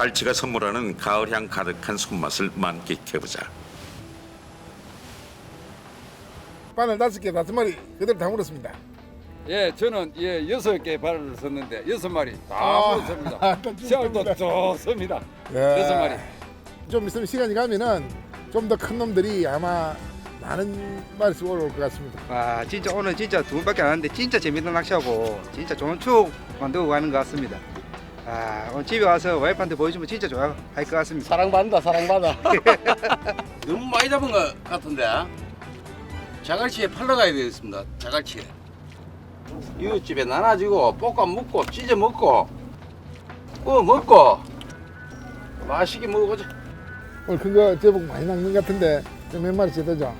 갈치가 선물하는 가을향 가득한 손맛을 만끽해보자. 바늘 다섯 개 다섯 마리 그대로 다 물었습니다. 예, 저는 예 여섯 개 발을 썼는데 여섯 마리 다 아, 먹었습니다. 또 씨알도 좋습니다. 예. 여섯 마리. 좀 있으면 시간이 가면은 좀 더 큰 놈들이 아마 많은 마리수 올라올 것 같습니다. 와 진짜 오늘 진짜 두 분밖에 안 왔는데 진짜 재밌는 낚시하고 진짜 좋은 추억 만들고 가는 것 같습니다. 아 오늘 집에 와서 와이프한테 보여주면 진짜 좋아할 것 같습니다. 사랑받는다 사랑받아 너무 많이 잡은 것 같은데 자갈치에 팔러 가야 되겠습니다 자갈치에 이웃집에 나눠주고 볶아 먹고 찢어 먹고 구워 먹고 맛있게 먹어보자 오늘 큰거 제법 많이 낚는 것 같은데 좀몇 마리씩 되죠?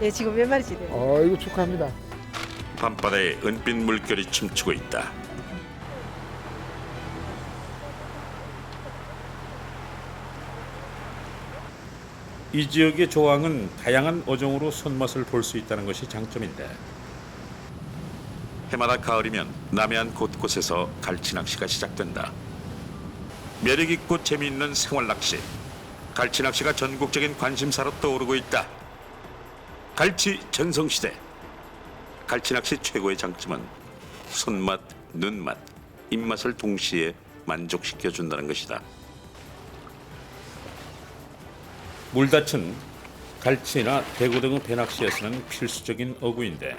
네, 지금 몇 마리씩 돼요? 어 이거 축하합니다. 밤바다에 은빛 물결이 춤추고 있다. 이 지역의 조항은 다양한 어종으로 손맛을 볼 수 있다는 것이 장점인데 해마다 가을이면 남해안 곳곳에서 갈치 낚시가 시작된다. 매력 있고 재미있는 생활 낚시. 갈치 낚시가 전국적인 관심사로 떠오르고 있다. 갈치 전성시대. 갈치 낚시 최고의 장점은 손맛, 눈맛, 입맛을 동시에 만족시켜 준다는 것이다. 물다친 갈치나 대구 등의 배낚시에 서는 필수적인 어구인데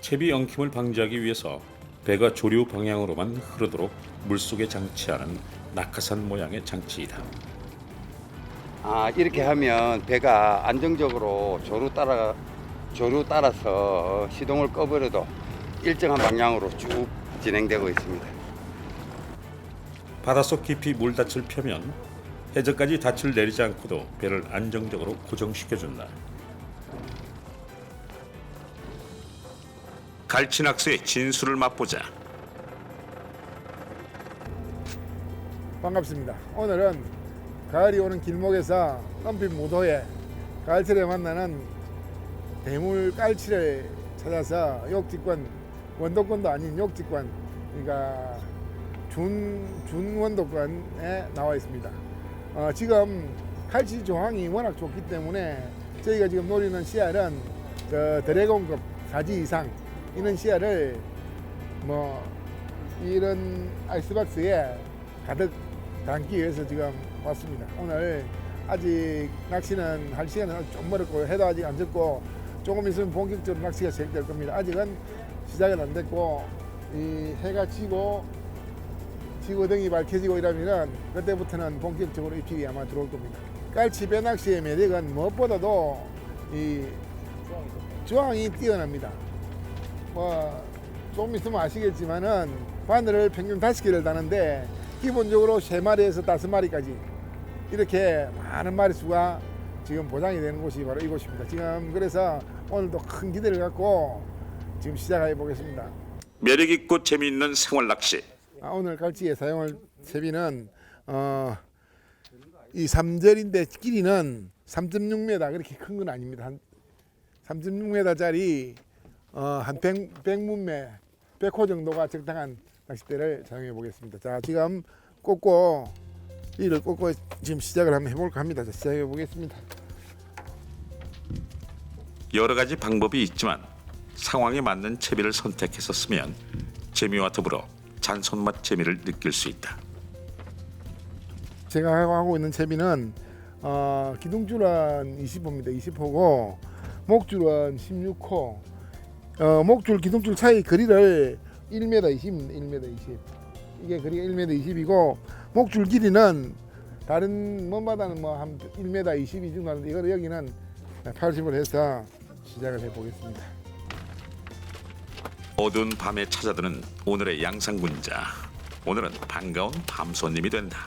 채비 엉킴을 방지하기 위해서 배가 조류 방향으로만 흐르도록 물속에 장치하는 낙하산 모양의 장치이다. 아 이렇게 하면 배가 안정적으로 조류 따라 조류 따라서 시동을 꺼버려도 일정한 방향으로 쭉 진행되고 있습니다. 바닷속 깊이 물닻을 펴면 해저까지 닻을 내리지 않고도 배를 안정적으로 고정시켜준다. 갈치낙수의 진수를 맛보자. 반갑습니다. 오늘은 가을이 오는 길목에서 덤빛 무도에 가을철에 만나는 대물 깔치를 찾아서 욕지권 원도권도 아닌 욕지권 그러니까 준, 준 원도권에 나와 있습니다. 어, 지금 칼치 조항이 워낙 좋기 때문에 저희가 지금 노리는 씨알은 저 드래곤급 4지 이상 이런 씨알을 뭐 이런 아이스박스에 가득 담기 위해서 지금 왔습니다. 오늘 아직 낚시는 할 시간은 좀 멀었고 해도 아직 안 졌고 조금 있으면 본격적으로 낚시가 시작될 겁니다. 아직은 시작은 안 됐고 이 해가 지고 지구 등이 밝혀지고 이러면은 그때부터는 본격적으로 입질이 아마 들어올 겁니다. 깔치 배낚시의 매력은 무엇보다도 이 조항이 뛰어납니다. 뭐 조금 있으면 아시겠지만은 바늘을 평균 다섯 개를 다는데 기본적으로 세 마리에서 다섯 마리까지 이렇게 많은 마리수가 지금 보장이 되는 곳이 바로 이곳입니다. 지금 그래서 오늘도 큰 기대를 갖고 지금 시작해 보겠습니다. 매력 있고 재미있는 생활 낚시. 아, 오늘 갈치에 사용할 채비는 어, 이 삼절인데 길이는 3.6m 그렇게 큰 건 아닙니다. 한 3.6m짜리 어, 한 100, 100문매 100호 정도가 적당한 낚싯대를 사용해 보겠습니다. 자 지금 꽂고 이를 꽂고 지금 시작을 한번 해볼까 합니다. 자, 시작해 보겠습니다. 여러 가지 방법이 있지만 상황에 맞는 채비를 선택해서 쓰면 재미와 더불어 잔손맛 재미를 느낄 수 있다. 제가 하고 있는 채비는 어, 기둥줄은 20호입니다. 20호고 목줄은 16호. 어, 목줄 기둥줄 차이 거리를 1m 20입니다. 1m 20. 이게 거리가 1m 20이고 목줄 길이는 다른 먼바다는 뭐 한 1m 22 정도 하는데 이거를 여기는 80을 해서 시작을 해 보겠습니다. 어두운 밤에 찾아드는 오늘의 양상군자. 오늘은 반가운 밤 손님이 된다.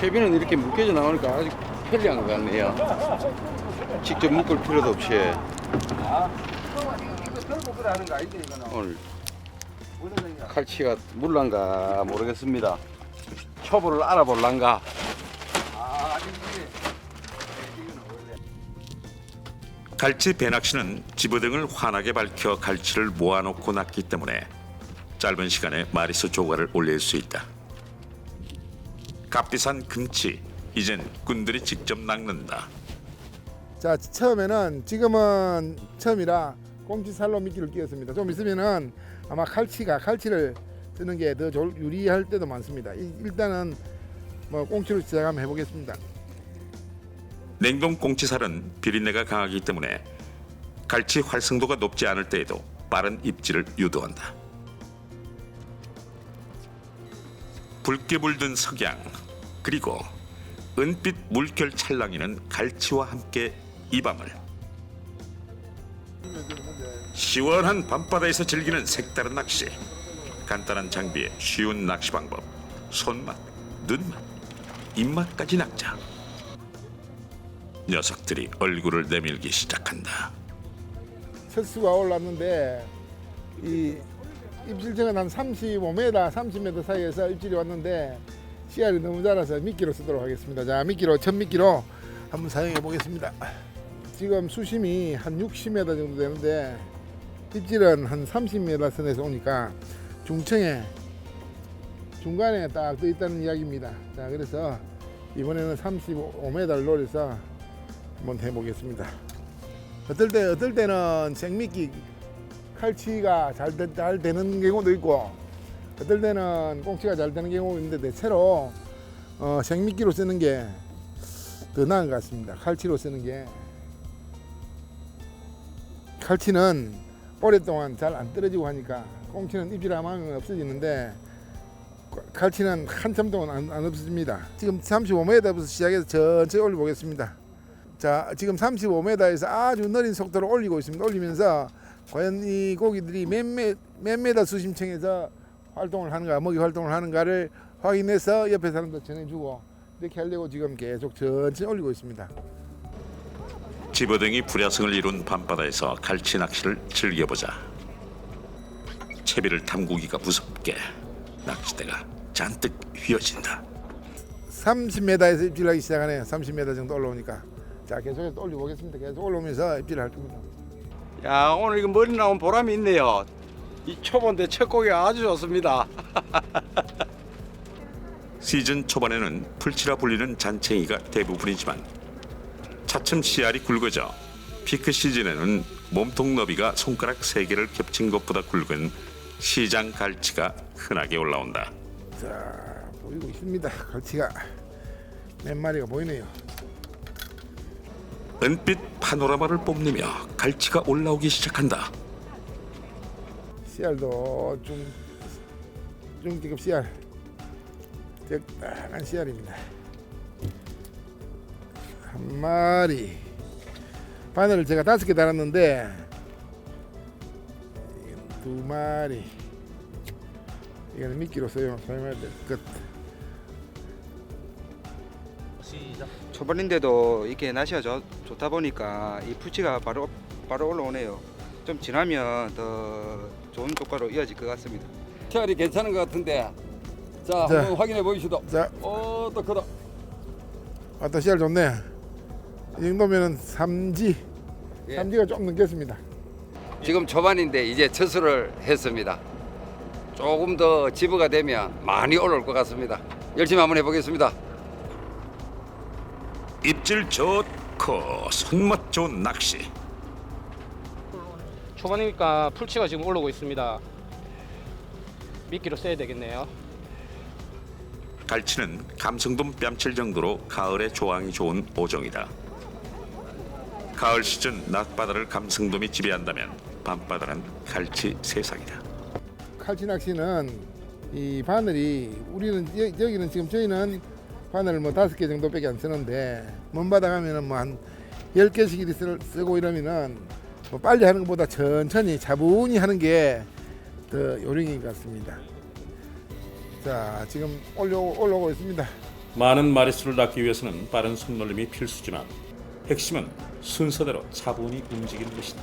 채비는 이렇게 묶여져 나오니까 아주 편리한 것 같네요 직접 묶을 필요도 없이 오늘 칼치가 물란가 모르겠습니다 초보를 알아볼란가 갈치 배낚시는 집어등을 환하게 밝혀 갈치를 모아놓고 낚기 때문에 짧은 시간에 마리수 조과를 올릴 수 있다. 값비싼 금치 이젠 꾼들이 직접 낚는다. 자 처음에는 지금은 처음이라 꽁치 살로 미끼를 끼웠습니다. 좀 있으면은 아마 칼치가 칼치를 쓰는 게 더 유리할 때도 많습니다. 이- 일단은 뭐 꽁치로 시작 한번 해보겠습니다. 냉동 꽁치살은 비린내가 강하기 때문에 갈치 활성도가 높지 않을 때에도 빠른 입질을 유도한다. 붉게 물든 석양 그리고 은빛 물결 찰랑이는 갈치와 함께 이 밤을 시원한 밤바다에서 즐기는 색다른 낚시 간단한 장비에 쉬운 낚시 방법 손맛, 눈맛, 입맛까지 낚자 녀석들이 얼굴을 내밀기 시작한다. 첫 수가 올랐는데 이 입질정은 한 35m, 30m 사이에서 입질이 왔는데 씨알이 너무 자라서 미끼로 쓰도록 하겠습니다. 자 미끼로 첫 미끼로 한번 사용해 보겠습니다. 지금 수심이 한 60m 정도 되는데 입질은 한 30m 선에서 오니까 중청에 중간에 딱 떠 있다는 이야기입니다. 자 그래서 이번에는 35m를 노려서 한번 해보겠습니다. 어떨 때 어떨 때는 생미끼 칼치가 잘, 되, 잘 되는 경우도 있고 어떨 때는 꽁치가 잘 되는 경우도 있는데 대체로 어, 생미끼로 쓰는 게 더 나은 것 같습니다. 칼치로 쓰는 게 칼치는 오랫동안 잘 안 떨어지고 하니까 꽁치는 입질하면 없어지는데 칼치는 한참 동안 안, 안 없어집니다. 지금 35m부터 시작해서 천천히 올려보겠습니다. 자, 지금 35m에서 아주 느린 속도로 올리고 있습니다. 올리면서 과연 이 고기들이 몇, 몇, 몇 메다 수심층에서 활동을 하는가, 먹이 활동을 하는가를 확인해서 옆에 사람도 전해주고 이렇게 하려고 지금 계속 천천히 올리고 있습니다. 집어등이 불야성을 이룬 밤바다에서 갈치 낚시를 즐겨보자. 채비를 탐구기가 무섭게 낚싯대가 잔뜩 휘어진다. 30m에서 입질하기 시작하네요. 30m 정도 올라오니까. 자, 계속해서 또 올려보겠습니다. 계속 올라오면서 입질을 할 겁니다. 야 오늘 이거 머리 나온 보람이 있네요. 이 초본데 첫 고기가 아주 좋습니다. 시즌 초반에는 풀치라 불리는 잔챙이가 대부분이지만 차츰 씨알이 굵어져 피크 시즌에는 몸통 너비가 손가락 세개를 겹친 것보다 굵은 시장 갈치가 흔하게 올라온다. 자, 보이고 있습니다. 갈치가 몇 마리가 보이네요. 은빛 파노라마를 뽐내며 갈치가 올라오기 시작한다. 씨알도 중 중기급 씨알 적당한 씨알입니다. 한 마리 바늘을 제가 다섯 개 달았는데 두 마리 이거는 미끼로 사용 사용해야 될 것. 초반인데도 이렇게 날씨가 좋, 좋다 보니까 이 풀치가 바로 바로 올라오네요. 좀 지나면 더 좋은 효과로 이어질 것 같습니다. 씨알이 괜찮은 것 같은데 자, 자. 한번 확인해 보시죠. 자, 어, 또 크다. 아따 씨알 좋네. 이 정도면은 삼지 예. 삼지가 좀 넘겠습니다. 지금 초반인데 이제 처수를 했습니다. 조금 더 집어가 되면 많이 올라올 것 같습니다. 열심히 한번 해보겠습니다. 입질 좋 고 손맛 좋은 낚시. 초반이니까 풀치가 지금 올라오고 있습니다. 미끼로 써야 되겠네요. 갈치는 감성돔 뺨칠 정도로 가을에 조항이 좋은 오종이다. 가을 시즌 낮바다를 감성돔이 지배한다면 밤바다는 갈치 세상이다. 칼치 낚시는 이 바늘이 우리는 여, 여기는 지금 저희는 바늘을 뭐 다섯 개 정도밖에 안 쓰는데 먼 바다 가면은 뭐 한 열 개씩 이리 쓰, 쓰고 이러면은 뭐 빨리 하는 것보다 천천히 차분히 하는 게 더 요령인 것 같습니다. 자 지금 올려 올라오고 있습니다. 많은 마리수를 낳기 위해서는 빠른 손놀림이 필수지만 핵심은 순서대로 차분히 움직이는 것이다.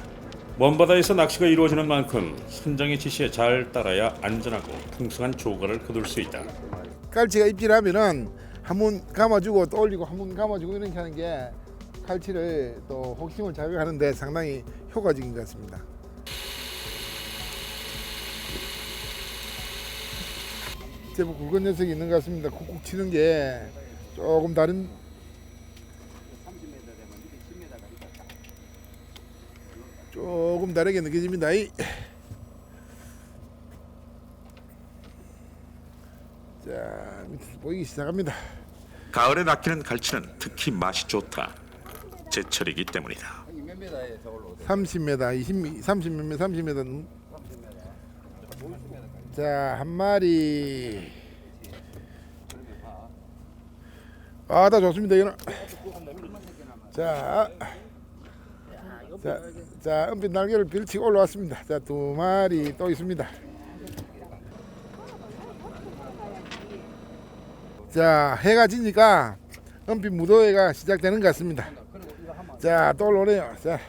먼 바다에서 낚시가 이루어지는 만큼 선장의 지시에 잘 따라야 안전하고 풍성한 조과를 거둘 수 있다. 칼치가 입질하면은 한 번 감아주고 또 올리고 한 번 감아주고 이렇게 하는 게 칼치를 또 혹심을 자극하는데 상당히 효과적인 것 같습니다. 제법 굵은 녀석이 있는 것 같습니다. 쿡쿡 치는 게 조금 다른 조금 다르게 느껴집니다. 이. 자 밑에서 보이기 시작합니다. 가을에 낚이는 갈치는 특히 맛이 좋다. 제철이기 때문이다. 몇 미터에 저 올라오대? 30m, 20m, 30m, 30m. 자, 한 마리. 아, 다 좋습니다. 이거는. 자, 자, 자, 은빛 날개를 빌치고 올라왔습니다. 자, 두 마리 또 있습니다. 자, 해가 지니까 은빛 무도회가 시작되는 것 같습니다. 자, 또 올라오네요. 자.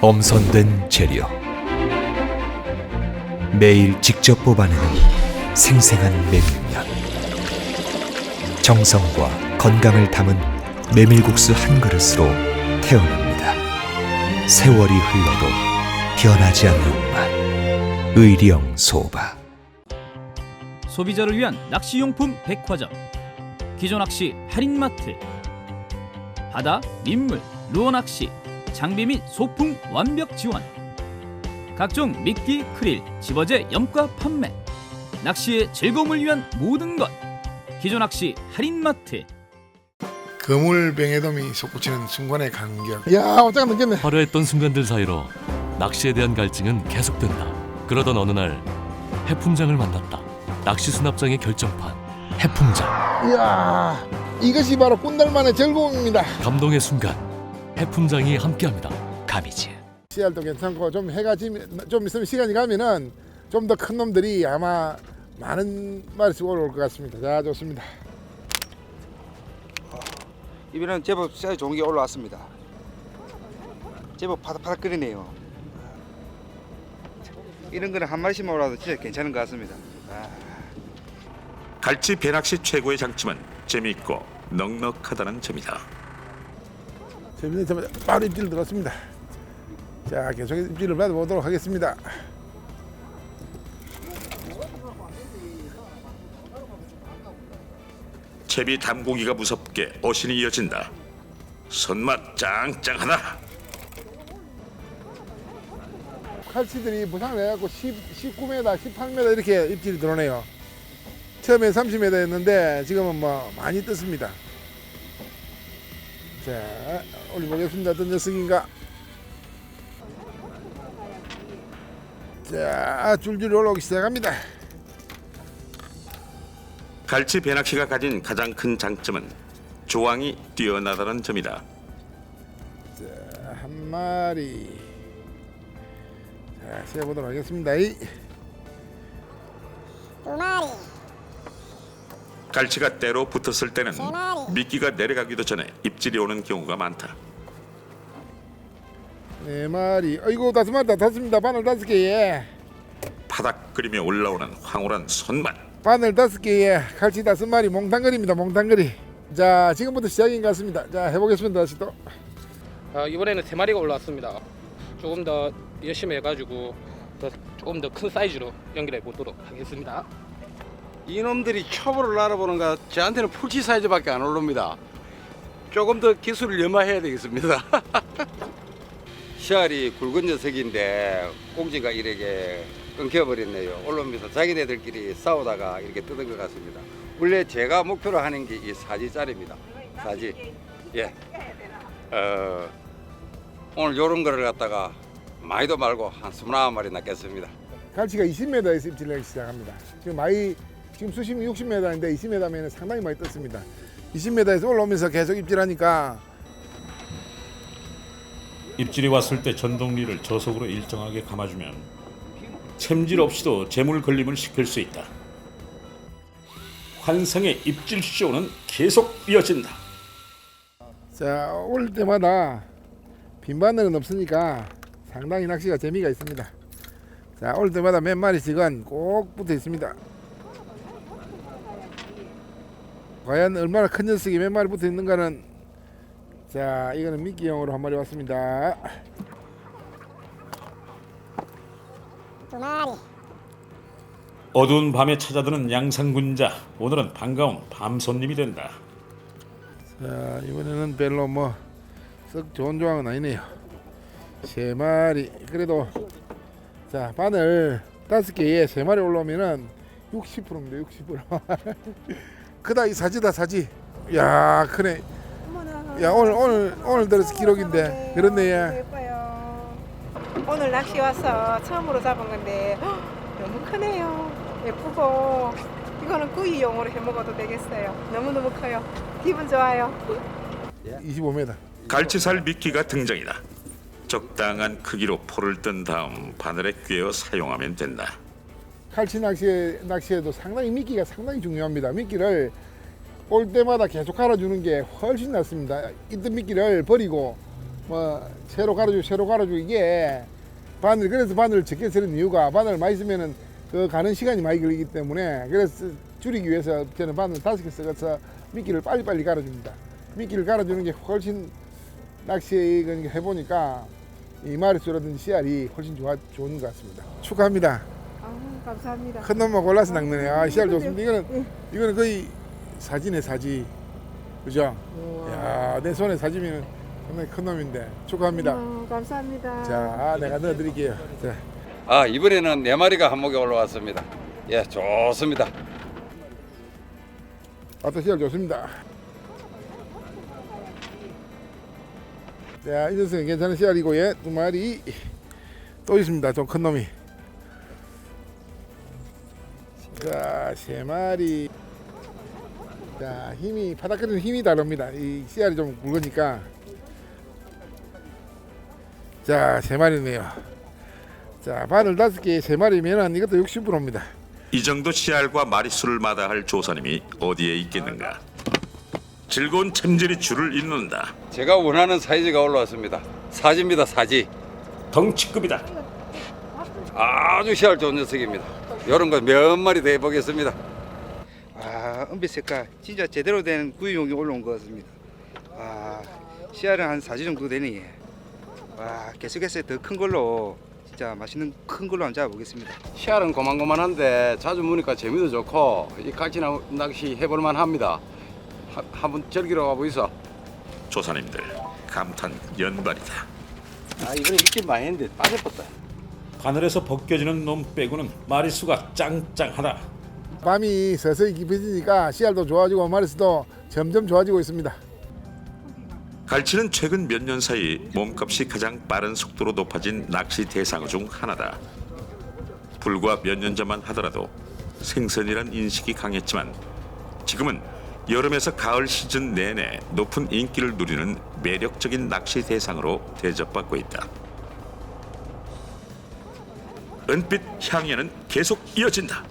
엄선된 재료 매일 직접 뽑아내는 생생한 메밀면 정성과 건강을 담은 메밀국수 한 그릇으로 태어납니다 세월이 흘러도 변하지 않는 맛 의령 소바 소비자를 위한 낚시용품 백화점 기존 낚시 할인마트 바다, 민물, 루어 낚시, 장비 및 소품 완벽 지원 각종 미끼, 크릴, 집어제, 염가 판매 낚시의 즐거움을 위한 모든 것 기존 낚시 할인마트 그물뱅에돔이 솟구치는 순간의 간격. 야, 어쩌가 느꼈네. 화려했던 순간들 사이로 낚시에 대한 갈증은 계속된다. 그러던 어느 날 해풍장을 만났다. 낚시 수납장의 결정판 해풍장. 이야, 이것이 바로 꽃날만의 즐거움입니다. 감동의 순간 해풍장이 함께합니다. 가미즈. 씨알도 괜찮고 좀 해가 지면 좀 있으면 시간이 가면은 좀 더 큰 놈들이 아마 많은 마리씩 올라올 것 같습니다. 자, 좋습니다. 이번에는 제법 사이즈 좋은 게 올라왔습니다. 제법 바삭바삭거리네요. 이런 거는 한 마리씩만 올라도 진짜 괜찮은 것 같습니다. 아. 갈치 배낚시 최고의 장점은 재미있고 넉넉하다는 점이다. 재밌는 점 바로 입질 들었습니다. 자, 계속 입질을 받아보도록 하겠습니다. 채비 담고기가 무섭게 어신이 이어진다. 손맛 짱짱하다. 칼치들이 부상을 해갖고 10, 19m, 18m 이렇게 입질이 들어오네요. 처음에 30m였는데 지금은 뭐 많이 떴습니다. 자, 올려보겠습니다. 어떤 녀석인가? 자, 줄줄이 올라오기 시작합니다. 갈치 배낚시가 가진 가장 큰 장점은 조항이 뛰어나다는 점이다. 자, 한 마리. 자, 세어보도록 하겠습니다. 이. 갈치가 때로 붙었을 때는 미끼가 내려가기도 전에 입질이 오는 경우가 많다. 네 마리. 어이구, 다섯 마리 다 탔습니다. 바늘 다섯 개에. 파닥거리며 올라오는 황홀한 손맛. 바늘 다섯 개에 갈치 다섯 마리 몽탕거리입니다. 몽탕거리. 자, 지금부터 시작인 것 같습니다. 자, 해보겠습니다. 다시 또. 아, 이번에는 세 마리가 올라왔습니다. 조금 더 열심히 해가지고 더 조금 더 큰 사이즈로 연결해 보도록 하겠습니다. 이놈들이 초보를 알아보는 가 저한테는 풀치 사이즈밖에 안 올라옵니다. 조금 더 기술을 염화해야 되겠습니다. 씨알이 굵은 녀석인데 꼭지가 이렇게 끊겨버렸네요. 올라오면서 자기네들끼리 싸우다가 이렇게 뜯은 것 같습니다. 원래 제가 목표로 하는 게 이 사지짜리입니다. 사지. 예. 어, 오늘 요런 거를 갖다가 많이도 말고 한 29마리 낚겠습니다. 갈치가 20m에서 입질하기 시작합니다. 지금 많이 지금 수심이 60m인데 20m면 상당히 많이 떴습니다. 20m에서 올라오면서 계속 입질하니까 입질이 왔을 때 전동리를 저속으로 일정하게 감아주면 챔질 없이도 재물 걸림을 시킬 수 있다. 환상의 입질 쇼는 계속 이어진다. 자, 올 때마다 빈 바늘은 없으니까 상당히 낚시가 재미가 있습니다. 자, 올 때마다 몇 마리씩은 꼭 붙어 있습니다. 과연 얼마나 큰 녀석이 몇 마리 붙어 있는가는 자, 이거는 미끼용으로 한 마리 왔습니다. 어두운 밤에 찾아드는 양상군자 오늘은 반가운 밤 손님이 된다. 자 이번에는 별로 뭐 썩 좋은 조항은 아니네요 세 마리 그래도 자 바늘 다섯 개에 세 마리 올라오면은 60%입니다 60% 크다 이 사지다 사지 야 크네 야 오늘 오늘 오늘 들어서 기록인데 그렇네 예. 예뻐요. 오늘 낚시 와서 처음으로 잡은 건데 헉, 너무 크네요. 예쁘고 이거는 구이용으로 해 먹어도 되겠어요. 너무 너무 커요. 기분 좋아요. 25m 갈치살 미끼가 등장이다. 적당한 크기로 포를 뜬 다음 바늘에 꿰어 사용하면 된다. 칼치 낚시 낚시에도 상당히 미끼가 상당히 중요합니다. 미끼를 올 때마다 계속 갈아주는 게 훨씬 낫습니다. 있던 미끼를 버리고 뭐 새로 갈아주고 새로 갈아주고 이게 바늘 그래서 바늘을 적게 쓰는 이유가 바늘 많이 쓰면은 그 가는 시간이 많이 걸리기 때문에 그래서 줄이기 위해서 저는 바늘 다섯 개 써서 미끼를 빨리빨리 갈아줍니다. 미끼를 갈아주는 게 훨씬 낚시 해보니까 이 마리 수라든지 씨알이 훨씬 좋아, 좋은 것 같습니다. 축하합니다. 아, 감사합니다. 큰 놈만 골라서 낚는 아 씨알 좋습니다. 이거는 이거는 거의 사진의 사지, 그죠? 야, 내 손에 사지면 상당히 큰 놈인데 축하합니다. 어, 감사합니다. 자, 내가 넣어드릴게요. 자, 아 이번에는 네 마리가 한목에 올라왔습니다. 예 좋습니다. 아따 씨알 좋습니다. 자, 이 녀석은 괜찮은 씨알이고 예, 두 마리 또 있습니다. 좀 큰 놈이. 자, 세 마리. 자, 힘이 바닥에는 힘이 다릅니다. 이 씨알이 좀 굵으니까. 자, 세 마리네요. 자, 바늘 다섯 개에 세 마리면은 이것도 60%입니다. 이 정도 씨알과 마리수를 마다할 조사님이 어디에 있겠는가? 즐거운 챔질이 줄을 잇는다. 제가 원하는 사이즈가 올라왔습니다. 사지입니다 사지. 덩치급이다. 아주 씨알 좋은 녀석입니다. 이런 거 몇 마리 더 해보겠습니다. 아, 은빛 색깔 진짜 제대로 된 구이용이 올라온 것 같습니다. 와, 씨알은 한 4지 정도 되니. 와, 계속해서 더 큰 걸로 진짜 맛있는 큰 걸로 한번 잡아보겠습니다. 씨알은 고만고만한데 자주 무니까 재미도 좋고 이 갈치 나- 낚시 해볼만 합니다. 하- 한번 즐기러 가보이소. 조사님들 감탄 연발이다. 아 이번에 입질 많이 했는데 빠져버렸다. 바늘에서 벗겨지는 놈 빼고는 마리수가 짱짱하다. 밤이 서서히 깊어지니까 씨알도 좋아지고 마리수도 점점 좋아지고 있습니다. 갈치는 최근 몇 년 사이 몸값이 가장 빠른 속도로 높아진 낚시 대상 중 하나다. 불과 몇 년 전만 하더라도 생선이란 인식이 강했지만 지금은 여름에서 가을 시즌 내내 높은 인기를 누리는 매력적인 낚시 대상으로 대접받고 있다. 은빛 향연은 계속 이어진다.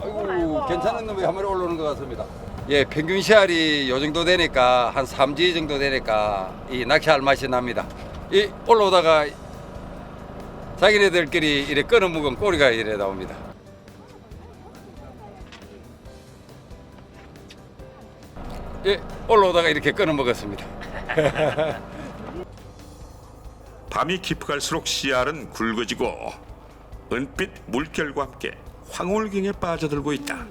아이고 괜찮은 놈이 한 마리 올라오는 것 같습니다. 예, 평균 씨알이 요 정도 되니까 한 3지 정도 되니까 이 낚시할 맛이 납니다. 이 올라오다가 자기네들끼리 이래 끊어 먹은 꼬리가 이래 나옵니다. 예, 올라오다가 이렇게 끊어 먹었습니다. 밤이 깊어갈수록 씨알은 굵어지고 은빛 물결과 함께 황홀경에 빠져들고 있다.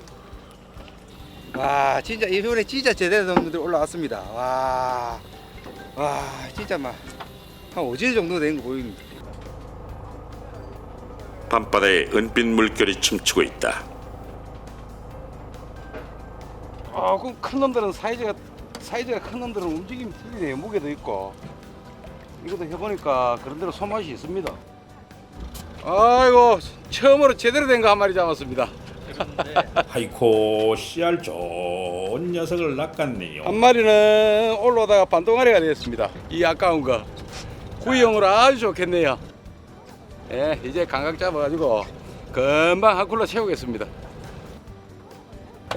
와, 진짜 이번에 진짜 제대로 된 분들 올라왔습니다. 와, 와, 진짜 막 한 5지 정도 된 거 보입니다. 밤바다에 은빛 물결이 춤추고 있다. 아, 그럼 큰 놈들은 사이즈가 사이즈가 큰 놈들은 움직임이 틀리네요. 무게도 있고. 이것도 해보니까 그런 대로 손맛이 있습니다. 아이고 처음으로 제대로 된 거 한 마리 잡았습니다. 하이코 씨알 좋은 녀석을 낚았네요. 한 마리는 올라오다가 반동아리가 되었습니다. 이 아까운 거 구이용으로 아주 좋겠네요. 예, 이제 감각 잡아가지고 금방 한 쿨로 채우겠습니다.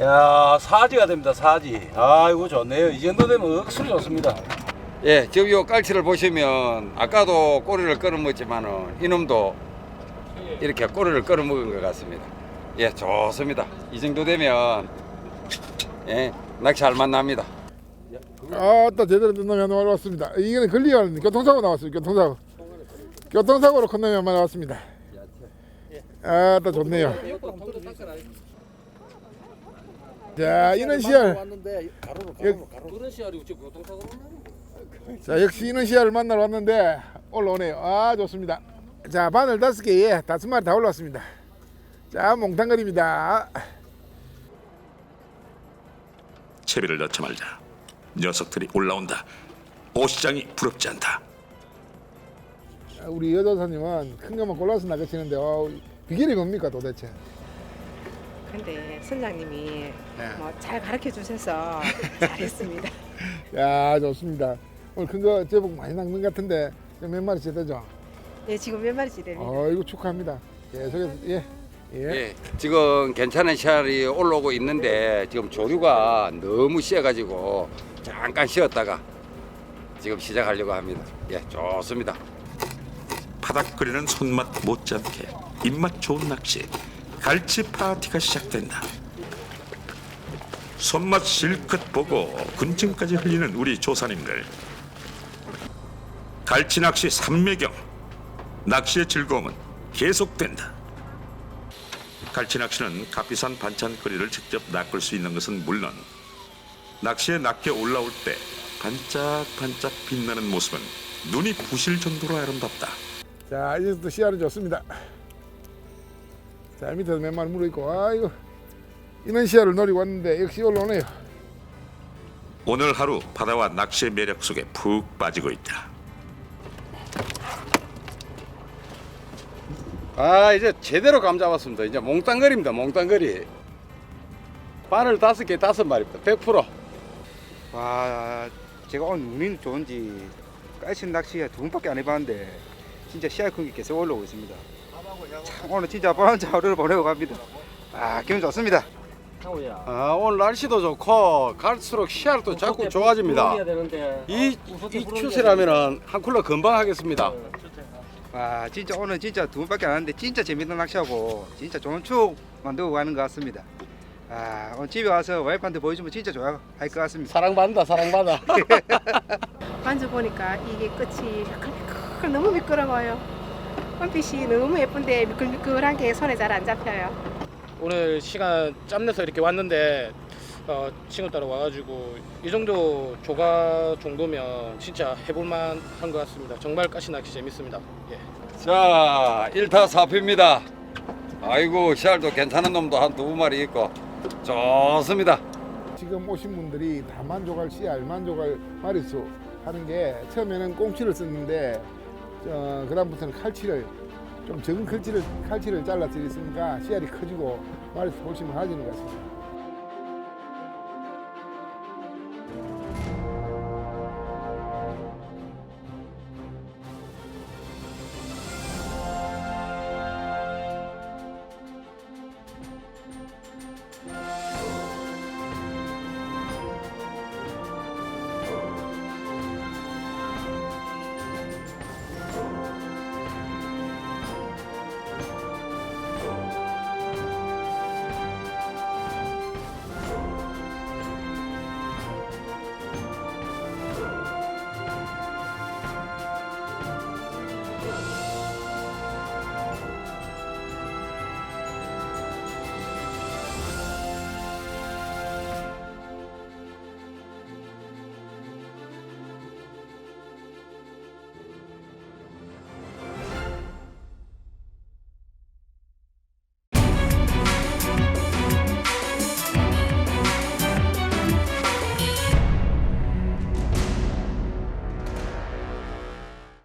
야, 사지가 됩니다. 사지. 아이고 좋네요. 이 정도 되면 억수로 좋습니다. 예, 지금 요 깔치를 보시면 아까도 꼬리를 끊어먹었지만은 이놈도 이렇게 꼬리를 끊어먹은 것 같습니다. 예, 좋습니다. 이 정도 되면 예, 낚시할 만납니다. 아따 제대로 된 놈이 한 마리 왔습니다. 이거는 걸리가 교통사고 나왔어요. 교통사고. 교통사고로 큰 놈이 한 마리 왔습니다. 아따 좋네요. 자 이런. 그런 시알이 지금 교통사고 자 역시 이런 시야를 만나러 왔는데 올라오네요. 아 좋습니다. 자 바늘 다섯 개에 다섯 마리 다 올라왔습니다. 자 몽탕거립니다. 채비를 넣지 말자. 녀석들이 올라온다. 오시장이 부럽지 않다. 아, 우리 여도사님은 큰 것만 골라서 나가시는데 어, 비결이 뭡니까 도대체? 근데 선장님이 네. 뭐 잘 가르쳐 주셔서 잘했습니다. 야 좋습니다. 오늘 큰 거 제법 많이 낚는 것 같은데 몇 마리씩 되죠? 예, 지금 몇 마리씩 됩니다. 아이고 축하합니다. 계속해서 예. 예. 예, 지금 괜찮은 씨알이 올라오고 있는데 지금 조류가 너무 쉬어가지고 잠깐 쉬었다가 지금 시작하려고 합니다. 예, 좋습니다. 바닥거리는 손맛 못지않게 입맛 좋은 낚시 갈치 파티가 시작된다. 손맛 실컷 보고 군침까지 흘리는 우리 조사님들. 갈치 낚시 삼매경 낚시의 즐거움은 계속된다. 갈치 낚시는 값비싼 반찬거리를 직접 낚을 수 있는 것은 물론 낚시에 낚여 올라올 때 반짝반짝 빛나는 모습은 눈이 부실 정도로 아름답다. 자 이제부터 시야는 좋습니다. 자 밑에도 몇 마리 물어 있고 아이고 이런 시야를 노리고 왔는데 역시 올라오네요. 오늘 하루 바다와 낚시의 매력 속에 푹 빠지고 있다. 아 이제 제대로 감 잡았습니다. 이제 몽땅거리입니다. 몽땅거리. 바늘 다섯 개 다섯 마리입니다. 100%. 와 제가 오늘 운이 좋은지 깔친 낚시에 두 번밖에 안 해봤는데 진짜 시야 큰게 계속 올라오고 있습니다. 참 오늘 진짜 뻔한 하루를 보내고 갑니다. 아 기분 좋습니다. 아 오늘 날씨도 좋고 갈수록 시야도 자꾸 좋아집니다. 이, 이 추세라면은 한 쿨러 금방 하겠습니다. 와 진짜 오늘 진짜 두 번밖에 안 하는데 진짜 재밌는 낚시하고 진짜 좋은 추억 만들고 가는 것 같습니다. 아 오늘 집에 와서 와이프한테 보여주면 진짜 좋아할 것 같습니다. 사랑받는다 사랑받아. 만져 보니까 이게 끝이 미끌미끌 너무 미끄러워요. 원빛이 너무 예쁜데 미끌미끌한 게 손에 잘 안 잡혀요. 오늘 시간 짬내서 이렇게 왔는데 어, 친구 따라 와가지고 이 정도 조가 정도면 진짜 해볼만 한 것 같습니다. 정말 가시 낚시 재밌습니다. 예. 자, 1타 4피입니다. 아이고, 씨알도 괜찮은 놈도 한 두 마리 있고 좋습니다. 지금 오신 분들이 다 만족할 씨알, 만족할 마리수 하는 게 처음에는 꽁치를 썼는데 어, 그다음부터는 칼치를 좀 적은 칼치를 칼치를 잘라서 있으니까 씨알이 커지고 마리수 훨씬 많아지는 것 같습니다.